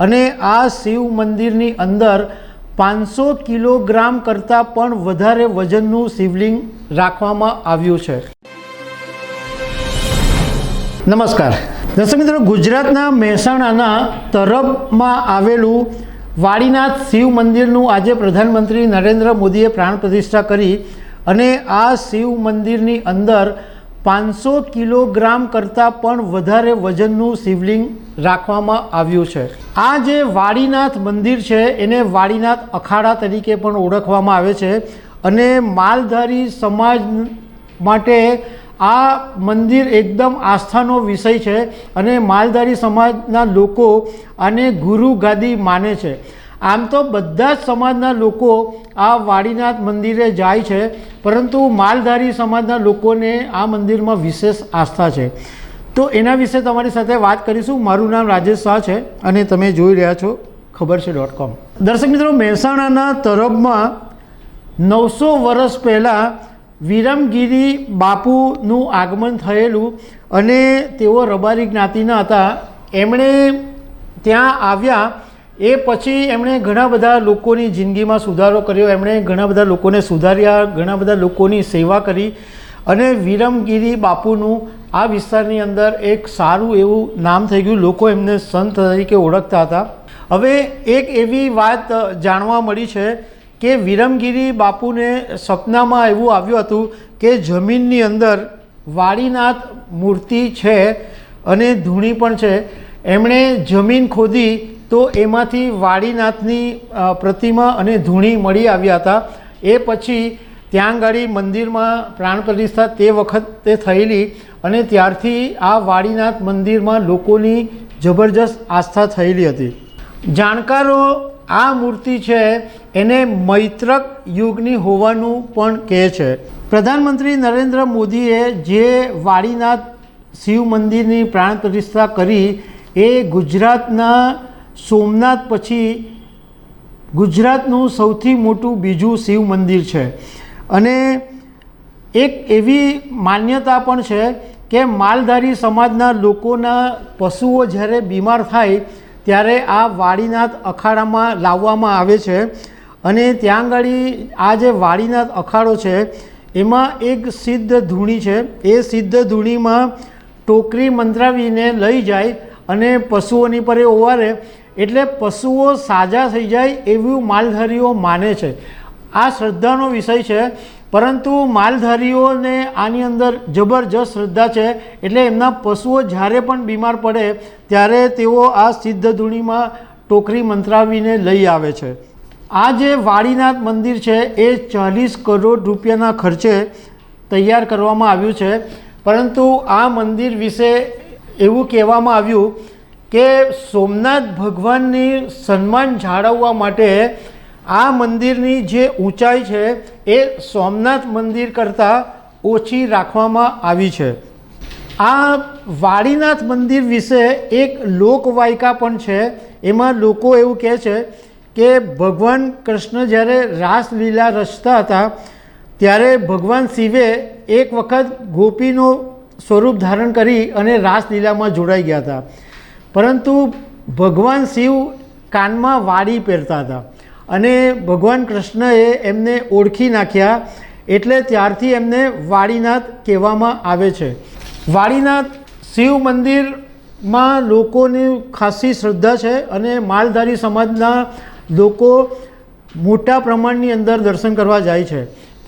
અને આ શિવ મંદિરની અંદર પાંચસો કિલોગ્રામ કરતાં પણ વધારે વજનનું શિવલિંગ રાખવામાં આવ્યું છે. નમસ્કાર. દર્શક મિત્રો, ગુજરાતના મહેસાણાના તરફમાં આવેલું વાડીનાથ શિવ મંદિરનું આજે પ્રધાનમંત્રી નરેન્દ્ર મોદીએ પ્રાણ પ્રતિષ્ઠા કરી અને આ શિવ મંદિરની અંદર પાંચસો કિલોગ્રામ કરતાં પણ વધારે વજનનું શિવલિંગ રાખવામાં આવ્યું છે. આ જે વાડીનાથ મંદિર છે, એને વાડીનાથ અખાડા તરીકે પણ ઓળખવામાં આવે છે અને માલધારી સમાજ માટે આ મંદિર એકદમ આસ્થાનો વિષય છે અને માલધારી સમાજના લોકો આને ગુરુ ગાદી માને છે. આમ તો બધા જ સમાજના લોકો આ વાડીનાથ મંદિરે જાય છે, પરંતુ માલધારી સમાજના લોકોને આ મંદિરમાં વિશેષ આસ્થા છે. તો એના વિશે તમારી સાથે વાત કરીશું. મારું નામ રાજેશ શાહ છે અને તમે જોઈ રહ્યા છો ખબર છે ડોટ કોમ. દર્શક મિત્રો, મહેસાણાના તરફમાં નવસો વર્ષ પહેલાં વિરમગીરી બાપુનું આગમન થયેલું અને તેઓ રબારી જ્ઞાતિના હતા. એમણે ત્યાં આવ્યા એ પછી એમણે ઘણા બધા લોકોની જિંદગીમાં સુધારો કર્યો. એમણે ઘણા બધા લોકોને સુધાર્યા, ઘણા બધા લોકોની સેવા કરી. અને વિરમગીરી બાપુનું આ વિસ્તારની અંદર એક સારું એવું નામ થઈ ગયું. લોકો એમને સંત તરીકે ઓળખતા હતા. હવે એક એવી વાત જાણવા મળી છે કે વિરમગીરી બાપુને સપનામાં એવું આવ્યું હતું કે જમીનની અંદર વાડીનાથ મૂર્તિ છે અને ધૂણી પણ છે. એમણે જમીન ખોદી તો એમાંથી વાડીનાથની પ્રતિમા અને ધૂણી મળી આવ્યા હતા. એ પછી ત્યાં આગળ મંદિરમાં પ્રાણ પ્રતિષ્ઠા તે વખતે થયેલી અને ત્યારથી આ વાડીનાથ મંદિરમાં લોકોની જબરજસ્ત આસ્થા થયેલી હતી. જાણકારો, આ મૂર્તિ છે એને મૈત્રક યુગની હોવાનું પણ કહે છે. પ્રધાનમંત્રી નરેન્દ્ર મોદીએ જે વાડીનાથ શિવ મંદિરની પ્રાણ પ્રતિષ્ઠા કરી, એ ગુજરાતના સોમનાથ પછી ગુજરાતનું સૌથી મોટું બીજું શિવ મંદિર છે. અને એક એવી માન્યતા પણ છે કે માલધારી સમાજના લોકોના પશુઓ જ્યારે બીમાર થાય ત્યારે આ વાડીનાથ અખાડામાં લાવવામાં આવે છે. અને ત્યાં આગળ આ જે વાડીનાથ અખાડો છે, એમાં એક સિદ્ધ ધૂણી છે. એ સિદ્ધ ધૂણીમાં ટોકરી મંત્રાવીને લઈ જાય અને પશુઓની પર એ ઓવારે એટલે પશુઓ સાજા થઈ જાય એવું માલધારીઓ માને છે. આ શ્રદ્ધાનો વિષય છે, પરંતુ માલધારીઓને આની અંદર જબરજસ્ત શ્રદ્ધા છે, એટલે એમના પશુઓ જ્યારે પણ બીમાર પડે, ત્યારે તેઓ આ સિદ્ધ ધૂણીમાં ટોકરી મંત્રાવીને લઈ આવે છે. આ જે વાડીનાથ મંદિર છે, એ ચાલીસ કરોડ રૂપિયાના ખર્ચે તૈયાર કરવામાં આવ્યું છે, પરંતુ આ મંદિર વિશે એવું કહેવામાં આવ્યું કે સોમનાથ ભગવાનની સન્માન જાળવવા માટે આ મંદિરની જે ઊંચાઈ છે એ સોમનાથ મંદિર કરતાં ઓછી રાખવામાં આવી છે. આ વાડીનાથ મંદિર વિશે એક લોકવાયકા પણ છે. એમાં લોકો એવું કહે છે કે ભગવાન કૃષ્ણ જ્યારે રાસલીલા રચતા હતા, ત્યારે ભગવાન શિવે એક વખત ગોપીનો સ્વરૂપ ધારણ કરી અને રાસલીલામાં જોડાઈ ગયા હતા. પરંતુ ભગવાન શિવ કાનમાં વાડી પહેરતા હતા અને ભગવાન કૃષ્ણએ એમને ઓળખી નાખ્યા એટલે ત્યારથી એમને વાડીનાથ કહેવામાં આવે છે. વાડીનાથ શિવ મંદિરમાં લોકોની ખાસી શ્રદ્ધા છે અને માલધારી સમાજના લોકો મોટા પ્રમાણની અંદર દર્શન કરવા જાય છે.